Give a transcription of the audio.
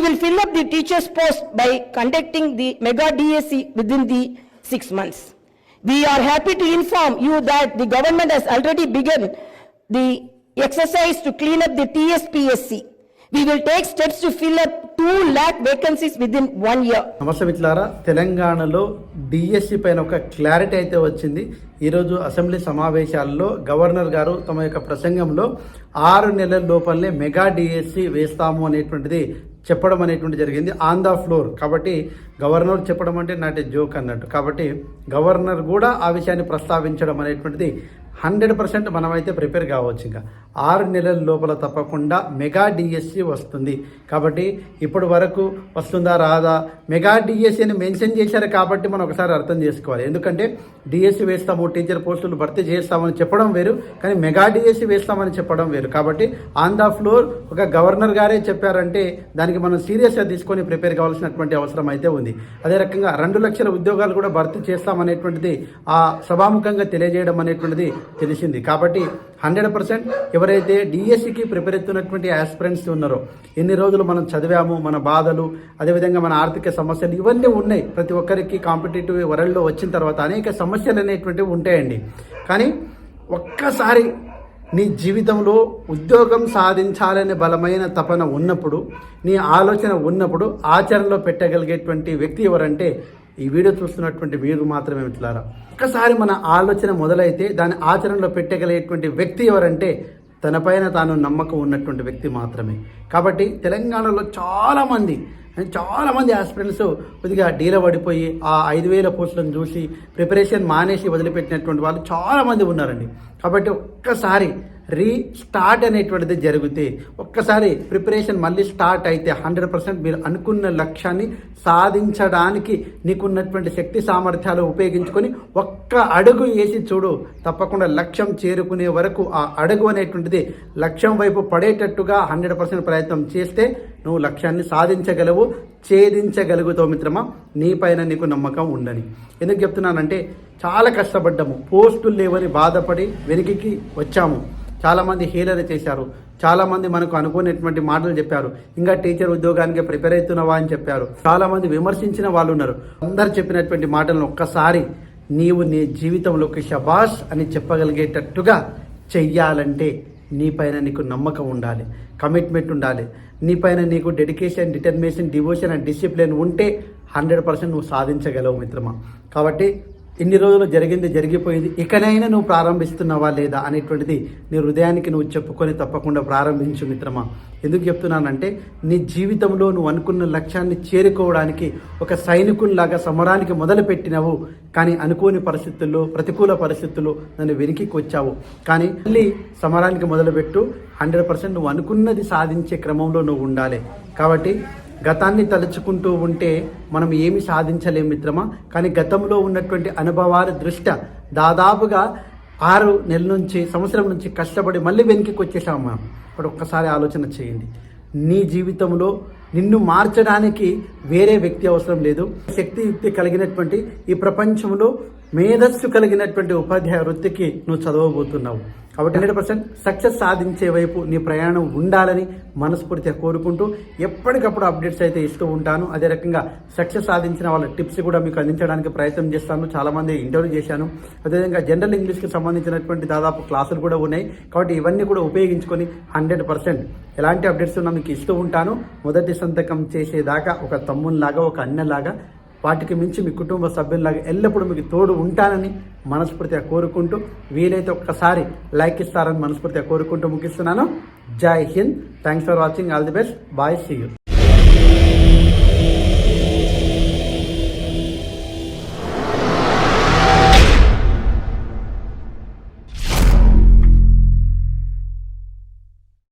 will fill up the teacher's post by conducting the mega DSC within the six months. We are happy to inform you that the government has already begun the exercise to clean up the TSPSC. We will take steps to fill up 2 lakh vacancies in one year నమస్తే మిత్రులారా తెలంగాణలో DSC పైన ఒక clarity అయితే వచ్చింది. ఈరోజు assembly సమావేశాల్లో governor గారు తమ యొక్క ప్రసంగంలో ఆరు నెలల లోపలనే మెగా డిఎస్సి వేస్తాము అనేటువంటిది చెప్పడం అనేటువంటి జరిగింది. ఆన్ ద ఫ్లోర్ కాబట్టి గవర్నర్ చెప్పడం అంటే నాటి జోక్ అన్నట్టు. కాబట్టి గవర్నర్ కూడా ఆ విషయాన్ని ప్రస్తావించడం అనేటువంటిది హండ్రెడ్ పర్సెంట్ మనమైతే ప్రిపేర్ కావచ్చు ఇంకా. ఆరు నెలల లోపల తప్పకుండా మెగా డిఎస్సి వస్తుంది. కాబట్టి ఇప్పటి వరకు వస్తుందా రాదా? మెగా డిఎస్సి అని మెన్షన్ చేశారు కాబట్టి మనం ఒకసారి అర్థం చేసుకోవాలి. ఎందుకంటే డిఎస్సి వేస్తాము టీచర్ పోస్టులు భర్తీ చేస్తామని చెప్పడం వేరు కానీ మెగా డిఎస్సి వేస్తామని చెప్పడం వేరు. కాబట్టి ఆన్ ద ఫ్లోర్ ఒక గవర్నర్ గారే చెప్పారంటే దానికి మనం సీరియస్గా తీసుకొని ప్రిపేర్ కావాల్సినటువంటి అవసరం అయితే ఉంది. అదే రకంగా రెండు లక్షల ఉద్యోగాలు కూడా భర్తీ చేస్తామనేటువంటిది ఆ సభాముఖంగా తెలియజేయడం అనేటువంటిది తెలిసింది. కాబట్టి హండ్రెడ్ పర్సెంట్ ఎవరైతే డిఎస్సికి ప్రిపేర్ అవుతున్నటువంటి ఆస్పిరెంట్స్ ఉన్నారో ఎన్ని రోజులు మనం చదివాము మన బాధలు అదేవిధంగా మన ఆర్థిక సమస్యలు ఇవన్నీ ఉన్నాయి. ప్రతి ఒక్కరికి కాంపిటేటివ్ వరల్డ్లో వచ్చిన తర్వాత అనేక సమస్యలు అనేటువంటివి ఉంటాయండి. కానీ ఒక్కసారి నీ జీవితంలో ఉద్యోగం సాధించాలనే బలమైన తపన ఉన్నప్పుడు నీ ఆలోచన ఉన్నప్పుడు ఆచరణలో పెట్టగలిగేటువంటి వ్యక్తి ఎవరంటే ఈ వీడియో చూస్తున్నటువంటి మీరు మాత్రమే మిత్రులారా. ఒక్కసారి మన ఆలోచన మొదలైతే దాని ఆచరణలో పెట్టగలిగేటువంటి వ్యక్తి ఎవరంటే తనపైన తాను నమ్మకం ఉన్నటువంటి వ్యక్తి మాత్రమే. కాబట్టి తెలంగాణలో చాలామంది చాలామంది ఆస్పిరెంట్స్ కొద్దిగా డీల పడిపోయి ఆ ఐదు వేల పోస్టులను చూసి ప్రిపరేషన్ మానేసి వదిలిపెట్టినటువంటి వాళ్ళు చాలామంది ఉన్నారండి. కాబట్టి ఒక్కసారి రీస్టార్ట్ అనేటువంటిది జరిగితే ఒక్కసారి ప్రిపరేషన్ మళ్ళీ స్టార్ట్ అయితే హండ్రెడ్ పర్సెంట్ మీరు అనుకున్న లక్ష్యాన్ని సాధించడానికి నీకున్నటువంటి శక్తి సామర్థ్యాలు ఉపయోగించుకొని ఒక్క అడుగు వేసి చూడు తప్పకుండా లక్ష్యం చేరుకునే వరకు ఆ అడుగు అనేటువంటిది లక్ష్యం వైపు పడేటట్టుగా హండ్రెడ్ పర్సెంట్ ప్రయత్నం చేస్తే నువ్వు లక్ష్యాన్ని సాధించగలవు ఛేదించగలుగుతావు మిత్రమా. నీ పైన నీకు నమ్మకం ఉండని. ఎందుకు చెప్తున్నానంటే చాలా కష్టపడ్డాము. పోస్టులు లేవని బాధపడి వెనుకకి వచ్చాము. చాలామంది హీలర్ చేశారు. చాలామంది మనకు అనుకునేటువంటి మాటలు చెప్పారు. ఇంకా టీచర్ ఉద్యోగానికి ప్రిపేర్ అవుతున్నావా అని చెప్పారు. చాలామంది విమర్శించిన వాళ్ళు ఉన్నారు. అందరు చెప్పినటువంటి మాటలను ఒక్కసారి నీవు నీ జీవితంలోకి షబాష్ అని చెప్పగలిగేటట్టుగా చెయ్యాలంటే నీపైన నీకు నమ్మకం ఉండాలి. కమిట్మెంట్ ఉండాలి. నీపైన నీకు dedication determination devotion and discipline ఉంటే హండ్రెడ్ పర్సెంట్ నువ్వు సాధించగలవు మిత్రమా. కాబట్టి ఇన్ని రోజులు జరిగింది జరిగిపోయింది ఇకనైనా నువ్వు ప్రారంభిస్తున్నావా లేదా అనేటువంటిది నీ హృదయానికి నువ్వు చెప్పుకొని తప్పకుండా ప్రారంభించు మిత్రమా. ఎందుకు చెప్తున్నానంటే నీ జీవితంలో నువ్వు అనుకున్న లక్ష్యాన్ని చేరుకోవడానికి ఒక సైనికుల్లాగా సమరానికి మొదలుపెట్టినవు కానీ అనుకోని పరిస్థితుల్లో ప్రతికూల పరిస్థితుల్లో నన్ను వెనికి వచ్చావు. కానీ మళ్ళీ సమరానికి మొదలుపెట్టు హండ్రెడ్ పర్సెంట్ నువ్వు అనుకున్నది సాధించే క్రమంలో నువ్వు ఉండాలి. కాబట్టి గతాన్ని తలుచుకుంటూ ఉంటే మనం ఏమి సాధించలేం మిత్రమా? కానీ గతంలో ఉన్నటువంటి అనుభవాల దృష్ట్యా దాదాపుగా ఆరు నెలల నుంచి సంవత్సరం నుంచి కష్టపడి మళ్ళీ వెనక్కి వచ్చేసాం మనం. ఇప్పుడు ఒక్కసారి ఆలోచన చేయండి. నీ జీవితంలో నిన్ను మార్చడానికి వేరే వ్యక్తి అవసరం లేదు. శక్తియుక్తి కలిగినటువంటి ఈ ప్రపంచంలో మేధస్సు కలిగినటువంటి ఉపాధ్యాయ వృత్తికి నువ్వు చదవబోతున్నావు. కాబట్టి హండ్రెడ్ పర్సెంట్ సక్సెస్ సాధించే వైపు నీ ప్రయాణం ఉండాలని మనస్ఫూర్తిగా కోరుకుంటూ ఎప్పటికప్పుడు అప్డేట్స్ అయితే ఇస్తూ ఉంటాను. అదే రకంగా సక్సెస్ సాధించిన వాళ్ళ టిప్స్ కూడా మీకు అందించడానికి ప్రయత్నం చేస్తాను. చాలామంది ఇంటర్వ్యూ చేశాను. అదేవిధంగా జనరల్ ఇంగ్లీష్కి సంబంధించినటువంటి దాదాపు క్లాసులు కూడా ఉన్నాయి. కాబట్టి ఇవన్నీ కూడా ఉపయోగించుకొని హండ్రెడ్ పర్సెంట్ ఎలాంటి అప్డేట్స్ ఉన్నా మీకు ఇస్తూ ఉంటాను. మొదటి సంతకం చేసేదాకా ఒక తమ్మునిలాగా ఒక అన్నలాగా వాటికి మించి మీ కుటుంబ సభ్యుల్లాగా ఎల్లప్పుడూ మీకు తోడు ఉంటానని మనస్ఫూర్తిగా కోరుకుంటూ వీలైతే ఒక్కసారి లైక్ ఇస్తారని మనస్ఫూర్తిగా కోరుకుంటూ ముగిస్తున్నాను. జై Hind. Thanks for watching all the best bye see you